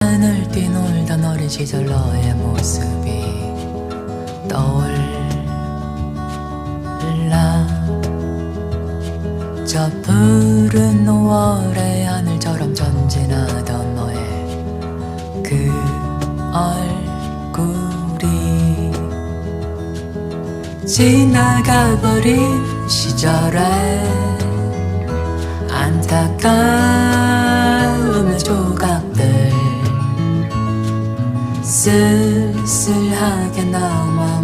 하늘 뛰놀던 어린 시절 너의 모습이 떠올라. 저 푸른 5월의 하늘처럼 전진하던 너의 그 얼굴이 지나가버린 시절에 안타까움 Zeus, Sulhagen, Alma,